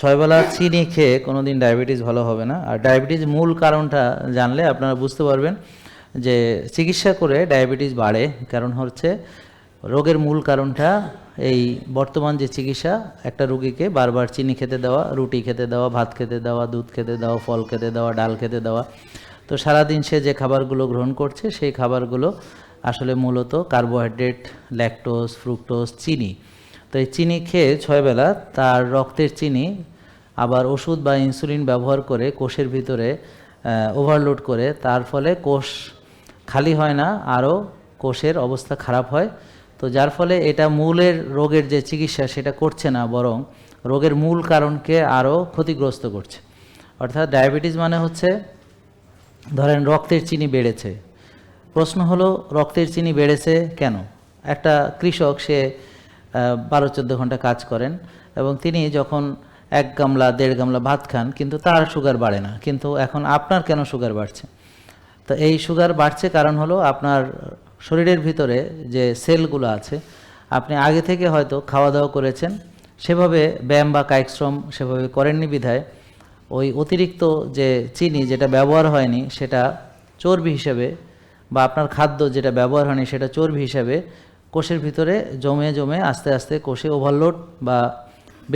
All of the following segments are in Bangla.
ছয়বেলা চিনি খেয়ে কোনো দিন ডায়াবেটিস ভালো হবে না। আর ডায়াবেটিস মূল কারণটা জানলে আপনারা বুঝতে পারবেন যে চিকিৎসা করে ডায়াবেটিস বাড়ে। কারণ হচ্ছে রোগের মূল কারণটা এই বর্তমান যে চিকিৎসা, একটা রুগীকে বারবার চিনি খেতে দেওয়া, রুটি খেতে দেওয়া, ভাত খেতে দেওয়া, দুধ খেতে দেওয়া, ফল খেতে দেওয়া, ডাল খেতে দেওয়া। তো সারাদিন সে যে খাবারগুলো গ্রহণ করছে, সেই খাবারগুলো আসলে মূলত কার্বোহাইড্রেট ল্যাকটোজ ফ্রুক্টোজ চিনি। তো এই চিনি খেয়ে ছয়বেলা তার রক্তের চিনি আবার ওষুধ বা ইনসুলিন ব্যবহার করে কোষের ভিতরে ওভারলোড করে, তার ফলে কোষ খালি হয় না, আরও কোষের অবস্থা খারাপ হয়। তো যার ফলে এটা মূলের রোগের যে চিকিৎসা, সেটা করছে না, বরং রোগের মূল কারণকে আরও ক্ষতিগ্রস্ত করছে। অর্থাৎ ডায়াবেটিস মানে হচ্ছে, ধরেন রক্তের চিনি বেড়েছে। প্রশ্ন হলো, রক্তের চিনি বেড়েছে কেন? একটা কৃষক, সে বারো চোদ্দ ঘণ্টা কাজ করেন এবং তিনি যখন এক গামলা, দেড় গামলা ভাত খান, কিন্তু তার সুগার বাড়ে না। কিন্তু এখন আপনার কেন সুগার বাড়ছে? তো এই সুগার বাড়ছে কারণ হলো আপনার শরীরের ভিতরে যে সেলগুলো আছে, আপনি আগে থেকে হয়তো খাওয়া দাওয়া করেছেন, সেভাবে ব্যায়াম বা কায়িক সেভাবে করেননি বিধায়, ওই অতিরিক্ত যে চিনি যেটা ব্যবহার হয়নি, সেটা চর্বি হিসেবে বা আপনার খাদ্য যেটা ব্যবহার হয়নি, সেটা চর্বি হিসেবে কোষের ভিতরে জমে জমে আস্তে আস্তে কোষে ওভারলোড বা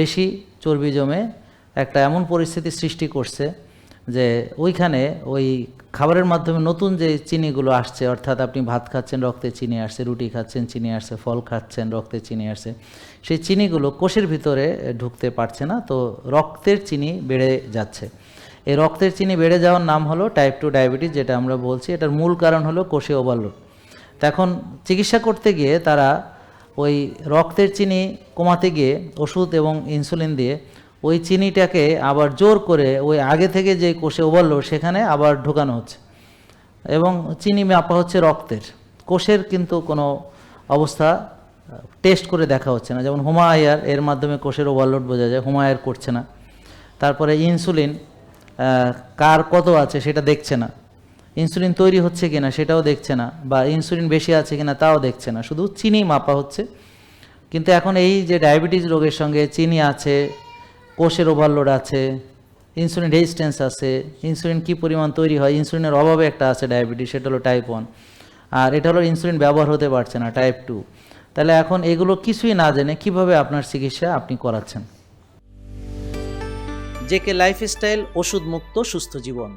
বেশি চর্বি জমে একটা এমন পরিস্থিতি সৃষ্টি করছে যে ওইখানে ওই খাবারের মাধ্যমে নতুন যে চিনিগুলো আসছে, অর্থাৎ আপনি ভাত খাচ্ছেন, রক্তে চিনি আসছে, রুটি খাচ্ছেন, চিনি আসছে, ফল খাচ্ছেন, রক্তে চিনি আসছে, সেই চিনিগুলো কোষের ভিতরে ঢুকতে পারছে না, তো রক্তের চিনি বেড়ে যাচ্ছে। এই রক্তের চিনি বেড়ে যাওয়ার নাম হলো টাইপ টু ডায়াবেটিস যেটা আমরা বলছি। এটার মূল কারণ হলো কোষে ওভারলোড এখন চিকিৎসা করতে গিয়ে তারা ওই রক্তের চিনি কমাতে গিয়ে ওষুধ এবং ইনসুলিন দিয়ে ওই চিনিটাকে আবার জোর করে ওই আগে থেকে যে কোষে ওভারলোড, সেখানে আবার ঢোকানো হচ্ছে। এবং চিনি মাপা হচ্ছে রক্তের। কোষের কিন্তু কোনো অবস্থা টেস্ট করে দেখা হচ্ছে না। যেমন হোমায়ার এর মাধ্যমে কোষের ওভারলোড বোঝা যায় হোমায়ার করছে না। তারপরে ইনসুলিন কার কত আছে সেটা দেখছে না। ইনসুলিন তৈরি হচ্ছে কিনা সেটাও দেখছে না, বা ইনসুলিন বেশি আছে কিনা তাও দেখছে না। শুধু চিনি মাপা হচ্ছে। কিন্তু এখন এই যে ডায়াবেটিস রোগের সঙ্গে চিনি আছে, কোষের ওভারলোড আছে ইনসুলিন রেজিস্ট্যান্স আছে ইনসুলিন কি পরিমাণ তৈরি হয় ইনসুলিনের অভাবে একটা আছে ডায়াবেটিস, সেটা হলো টাইপ ওয়ান আর এটা হলো ইনসুলিন ব্যবহার হতে পারছে না টাইপ টু তাহলে এখন এগুলো কিছুই না জেনে কীভাবে আপনার চিকিৎসা আপনি করাচ্ছেন? জেকে লাইফস্টাইল ওষুধ মুক্ত সুস্থ জীবন।